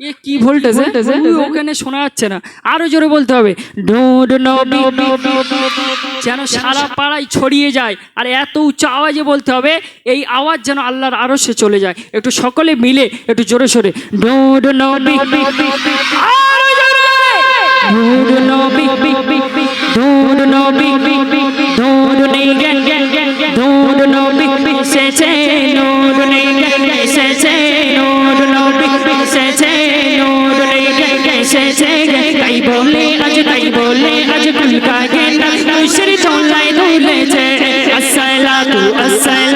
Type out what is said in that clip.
এ কি ভোল্টেজ ওখানে শোনা যাচ্ছে না আরও জোরে বলতে হবে যেন সারা পাড়ায় ছড়িয়ে যায় আর এত উচ্চ আওয়াজে বলতে হবে এই আওয়াজ যেন আল্লাহর আরও সে চলে যায় একটু সকলে মিলে একটু জোরে সোরে নবী নবী নবী বলে আজ কুলকা গেন্দা তুষের চোলাই দুলেছে আসসালাতু আসসালামু।